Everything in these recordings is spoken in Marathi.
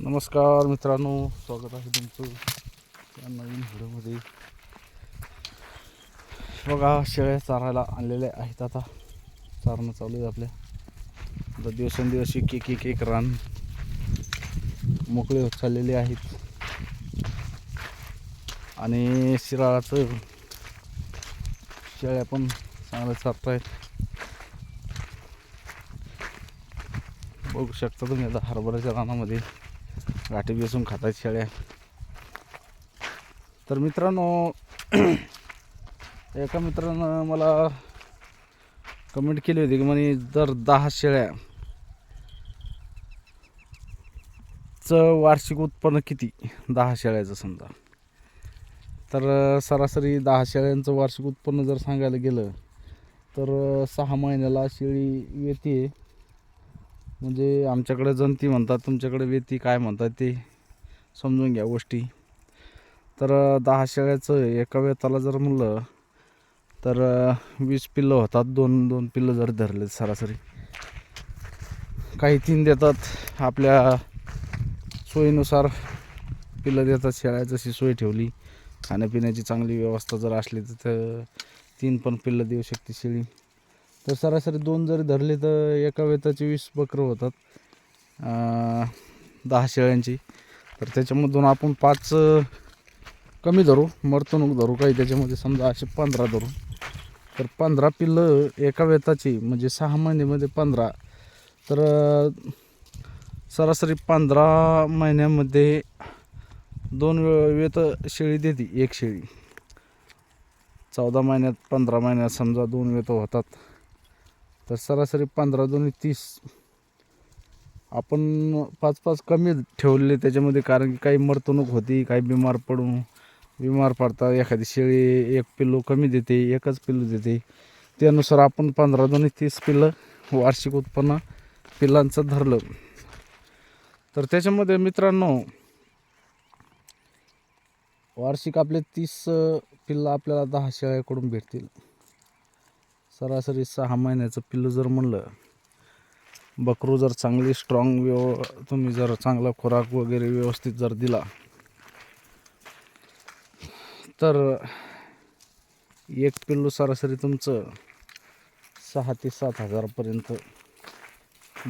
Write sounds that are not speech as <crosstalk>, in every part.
नमस्कार मित्रांनो स्वागत आहे तुमचं या नवीन व्हिडिओमध्ये. बघा शेळ्या चारायला आणलेल्या आहेत आता. चारणं चालू आहे आपल्या. आता दिवसेंदिवस एक एक एक एक रान मोकळे होत चाललेले आहेत. आणि शिराळाचं शेळ्या पण चांगल्या चारत आहेत बघू शकता तुम्ही आता हरभऱ्याच्या रानामध्ये. गाठी बेसून खातात शेळ्या. तर मित्रांनो <clears throat> एका मित्रानं मला कमेंट केली होती की म्हणे जर दहा शेळ्या च वार्षिक उत्पन्न किती? दहा शेळ्याचं समजा. तर सरासरी दहा शेळ्यांचं वार्षिक उत्पन्न जर सांगायला गेलं तर सहा महिन्याला शेळी येते म्हणजे आमच्याकडे जंती म्हणतात तुमच्याकडे वेती काय म्हणतात ते समजून घ्या गोष्टी. तर दहा शेळ्याचं एका वेताला जर म्हणलं तर वीस पिल्लं होतात. दोन दोन पिल्लं जर धरले सरासरी. काही तीन देतात. आपल्या सोयीनुसार पिल्लं देतात शेळ्या. जशी सोय ठेवली खाण्यापिण्याची चांगली व्यवस्था जर असली तर तीन पण पिल्लं देऊ शकते शेळी. तर सरासरी दोन जरी धरले तर एका वेताची वीस बकरं होतात. दहा शेळ्यांची. तर त्याच्यामधून आपण पाच कमी धरू मर्तणूक धरू काही. त्याच्यामध्ये समजा असे पंधरा धरू. तर पंधरा पिल्लं एका वेताची म्हणजे सहा महिन्यामध्ये पंधरा. तर सरासरी पंधरा महिन्यामध्ये दोन वे- वेत शेळी देते एक शेळी. चौदा महिन्यात पंधरा महिन्यात समजा दोन वेत होतात. तर सरासरी पंधरा दोन्ही तीस. आपण पाच पाच कमी ठेवले त्याच्यामध्ये कारण की काही मर्तणूक होती काही बिमार पडून बिमार पडतात एखादी शेळी एक पिल्लू कमी देते एकच पिल्लू देते. त्यानुसार आपण पंधरा दोन्ही तीस पिल्लं वार्षिक उत्पन्न पिल्लांचं धरलं. तर त्याच्यामध्ये मित्रांनो वार्षिक आपले तीस पिल्लं आपल्याला दहा शेळ्याकडून भेटतील. सरासरी सहा महिन्याचं पिल्लू जर म्हणलं बकरू जर चांगली स्ट्रॉंग व्यव तुम्ही जर चांगला खुराक वगैरे व्यवस्थित जर दिला तर एक पिल्लू सरासरी तुमचं सहा ते सात हजारापर्यंत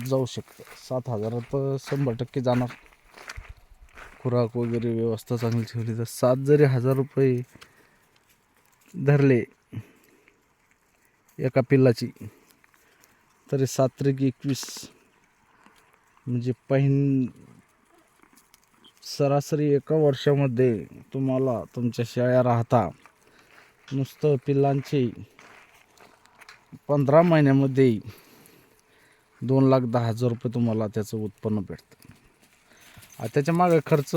जाऊ शकतं. सात हजार तर शंभर टक्के जाणार. खुराक वगैरे व्यवस्था चांगली ठेवली तर सात जरी हजार रुपये धरले एका पिल्लाची. तरी सात त्रिक एकवीस. म्हणजे पहिन सरासरी एका वर्षामध्ये तुम्हाला तुमच्या शेळ्या राहता. नुसतं पिल्लांचे पंधरा महिन्यामध्ये दोन लाख दहा हजार रुपये तुम्हाला त्याचं उत्पन्न भेटतं. त्याच्यामागे खर्च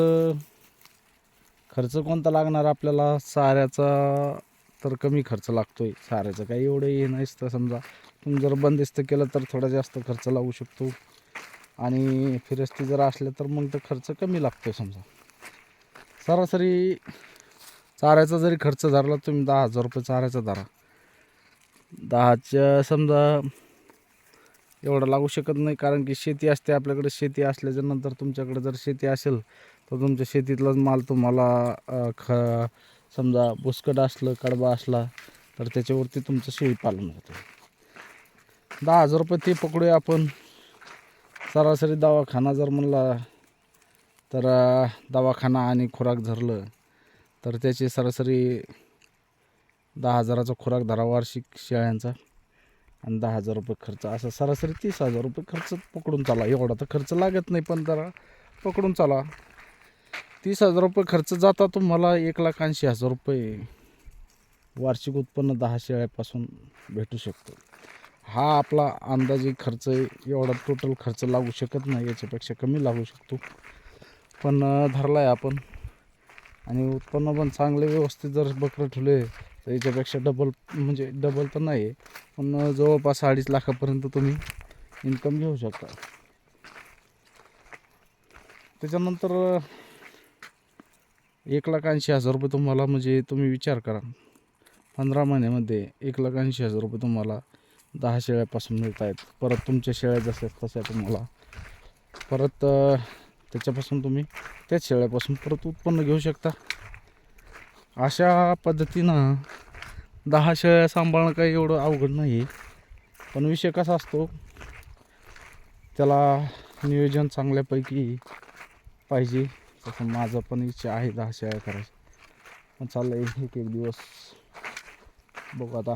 खर्च कोणता लागणार आपल्याला? साऱ्याचा तर कमी खर्च लागतोय. साऱ्याचं काही एवढं हे नाहीच तर समजा. तुम्ही जर बंदिस्त केलं तर थोडा जास्त खर्च लागू शकतो. आणि फिरस्ती जर असले तर मग तर खर्च कमी लागतो समजा. सरासरी चाऱ्याचा जरी खर्च धरला तुम्ही दहा हजार रुपये चाऱ्याचा धरा. दहाच्या समजा एवढं लागू शकत नाही कारण की शेती असते आपल्याकडे शेती असल्याच्या नंतर तुमच्याकडे जर शेती असेल तर तुमच्या शेतीतलाच माल तुम्हाला ख समजा बुसकट असलं कडबा असला तर त्याच्यावरती तुमचं शेळीपालन होतं. दहा हजार रुपये ते पकडूया आपण. सरासरी दवाखाना जर म्हणला तर दवाखाना आणि खुराक धरलं तर त्याची सरासरी दहा हजाराचा खुराक धरा वार्षिक शेळ्यांचा आणि दहा हजार रुपये खर्च. असा सरासरी तीस हजार रुपये खर्च पकडून चाला. एवढा तर खर्च लागत नाही पण जरा पकडून चाला. तीस हजार रुपये खर्च जाता तुम्हाला एक लाख ऐंशी हजार रुपये वार्षिक उत्पन्न दहा शेळ्यापासून भेटू शकतो. हा आपला अंदाजे खर्च आहे. एवढा टोटल खर्च लागू शकत नाही. याच्यापेक्षा कमी लागू शकतो. पण धरला आहे आपण. आणि उत्पन्न पण चांगले व्यवस्थित जर बकरं ठेवले तर याच्यापेक्षा डबल म्हणजे डबल तर नाही आहे पण जवळपास अडीच लाखापर्यंत तुम्ही इन्कम घेऊ शकता. त्याच्यानंतर एक लाख ऐंशी हजार रुपये तुम्हाला म्हणजे तुम्ही विचार करा. पंधरा महिन्यामध्ये एक लाख ऐंशी हजार रुपये तुम्हाला दहा शेळ्यापासून मिळत आहेत परत तुमच्या शेळ्या जसं तशा तुम्हाला. परत त्याच्यापासून तुम्ही त्याच शेळ्यापासून परत उत्पन्न घेऊ शकता. अशा पद्धतीनं दहा शेळ्या सांभाळणं काही एवढं अवघड नाही पण विषय कसा असतो त्याला नियोजन चांगल्यापैकी पाहिजे. तसं माझं पण इच्छा आहे दहा शेळ्या करायची. पण चाललंय एक एक दिवस. बघू आता.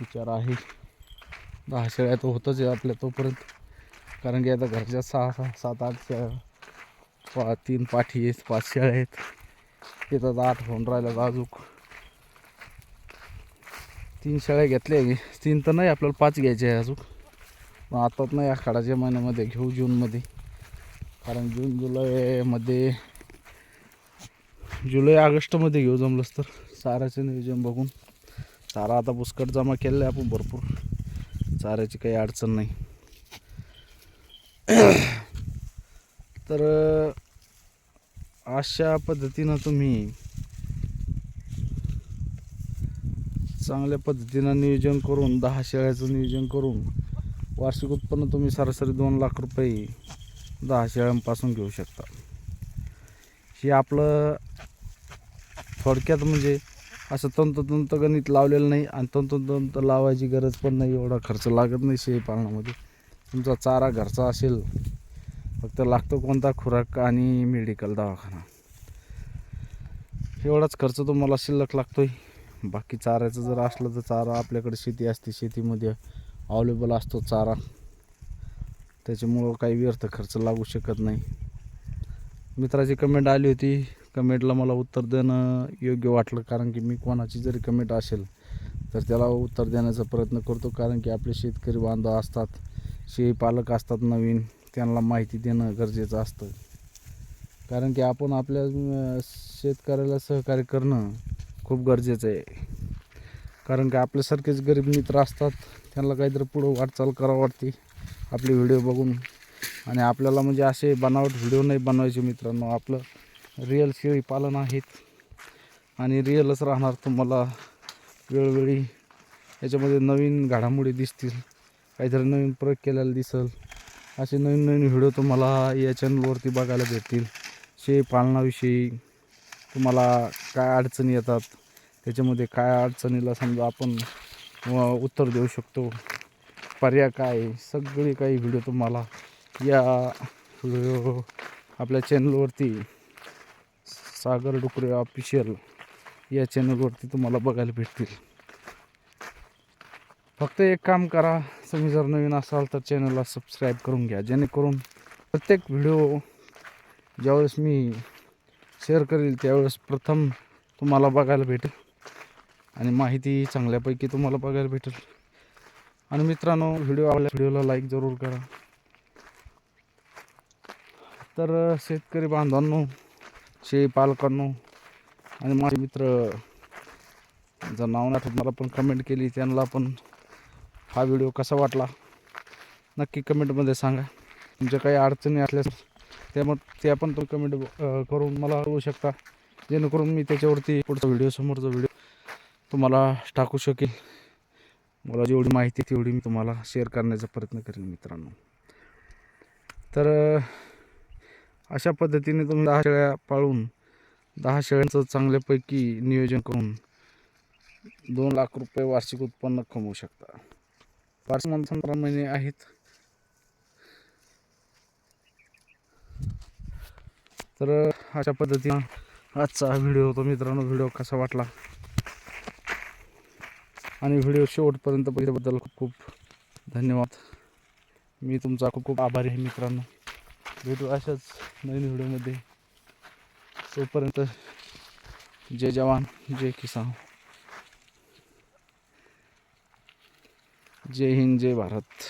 विचार आहे. दहा शेळ्या तर होतच आहे आपल्या तोपर्यंत. कारण की आता घरच्या सहा सहा सात आठ शेळ्या. पा तीन पाठी आहेत पाच शेळ्या आहेत. तिथं आठ होऊन राहिल्या अजूक तीन शेळ्या घेतल्या मी. तीन तर नाही आपल्याला पाच घ्यायचे आहे अजून. पण आताच नाही आखाडाच्या महिन्यामध्ये घेऊ जूनमध्ये. कारण जून जुलैमध्ये जुलै ऑगस्टमध्ये घेऊ जमलंच तर. चाराचं नियोजन बघून. चारा आता पुष्कट जमा केलेला आहे आपण भरपूर. चाऱ्याची काही अडचण नाही. तर अशा पद्धतीनं तुम्ही चांगल्या पद्धतीनं नियोजन करून दहा शेळ्याचं नियोजन करून वार्षिक उत्पन्न तुम्ही सरासरी दोन लाख रुपये दहा शेळ्यांपासून घेऊ शकता. हे आपलं थोडक्यात म्हणजे असं तंतोतंत गणित लावलेलं नाही आणि तंतोतंत लावायची गरज पण नाही एवढा खर्च लागत नाही शेळी पालनामध्ये. तुमचा चारा घरचा असेल फक्त लागतो कोणता खुराक आणि मेडिकल दवाखाना. एवढाच खर्च तुम्हाला शिल्लक लागतोय. बाकी चाऱ्याचं जर असलं तर चारा आपल्याकडे शेती असते शेतीमध्ये अवेलेबल असतो चारा. त्याच्यामुळं काही व्यर्थ खर्च लागू शकत नाही. मित्राची कमेंट आली होती. कमेंटला मला उत्तर देणं योग्य वाटलं. कारण की मी कोणाची जरी कमेंट असेल तर त्याला उत्तर देण्याचा प्रयत्न करतो. कारण की आपले शेतकरी बांधव असतात शेळी पालक असतात नवीन त्यांना माहिती देणं गरजेचं असतं. कारण की आपण आपल्या शेतकऱ्याला सहकार्य करणं खूप गरजेचं आहे. कारण की आपल्यासारखेच गरीब मित्र असतात त्यांना काहीतरी पुढं वाटचाल करावं वाटते. आपले व्हिडिओ बघून. आणि आपल्याला म्हणजे असे बनावट व्हिडिओ नाही बनवायचे मित्रांनो. आपलं रिअल शेळी पालन आहेत. आणि रिअलच राहणार तुम्हाला वेळोवेळी. याच्यामध्ये नवीन घडामोडी दिसतील. काहीतरी नवीन प्रयोग केलेला दिसल. असे नवीन नवीन व्हिडिओ तुम्हाला या चॅनलवरती बघायला भेटतील. शेळी पालनाविषयी तुम्हाला काय अडचणी येतात? त्याच्यामध्ये काय अडचणीला समजा आपण उत्तर देऊ शकतो. पर्याय काय? सगळे काही व्हिडिओ तुम्हाला या व्हिडिओ आपल्या चॅनलवरती सागर डुकरे ऑफिशियल या चॅनलवरती तुम्हाला बघायला भेटतील. फक्त एक काम करा तुम्ही जर नवीन असाल तर चॅनलला सबस्क्राईब करून घ्या. जेणेकरून प्रत्येक व्हिडिओ ज्यावेळेस मी शेअर करेल त्यावेळेस प्रथम तुम्हाला बघायला भेटेल. आणि माहिती चांगल्यापैकी तुम्हाला बघायला भेटेल. आणि मित्रांनो व्हिडिओ आवडला व्हिडिओला लाईक जरूर करा. तर शेतकरी बांधवांनो शेळी पालकांनो आणि माझे मित्र जर नाव नाही मला पण कमेंट केली त्यांना पण हा व्हिडिओ कसा वाटला? नक्की कमेंटमध्ये सांगा. तुमच्या काही अडचणी असल्यास त्या मग त्या पण तुम्ही कमेंट करून मला कळवू शकता. जेणेकरून मी त्याच्यावरती पुढचा व्हिडिओ समोरचा व्हिडिओ तुम्हाला टाकू शकेल. मला जेवढी माहिती तेवढी मी तुम्हाला शेअर करण्याचा प्रयत्न करेन मित्रांनो. तर अशा पद्धतीने तुम्ही दहा शेळ्या पाळून दहा शेळ्यांचं चांगल्यापैकी नियोजन करून दोन लाख रुपये वार्षिक उत्पन्न कमवू शकता. वार्षिकमध्ये पंधरा महिने आहेत. तर अशा पद्धतीनं आजचा व्हिडिओ होतो मित्रांनो. व्हिडिओ कसा वाटला? आणि व्हिडिओ शेवटपर्यंत बघितल्याबद्दल खूप खूप धन्यवाद. मी तुमचा खूप खूप आभारी आहे मित्रांनो. भेटू अशाच नवीन व्हिडिओमध्ये. तोपर्यंत जय जवान जय किसान. जय हिंद जय भारत.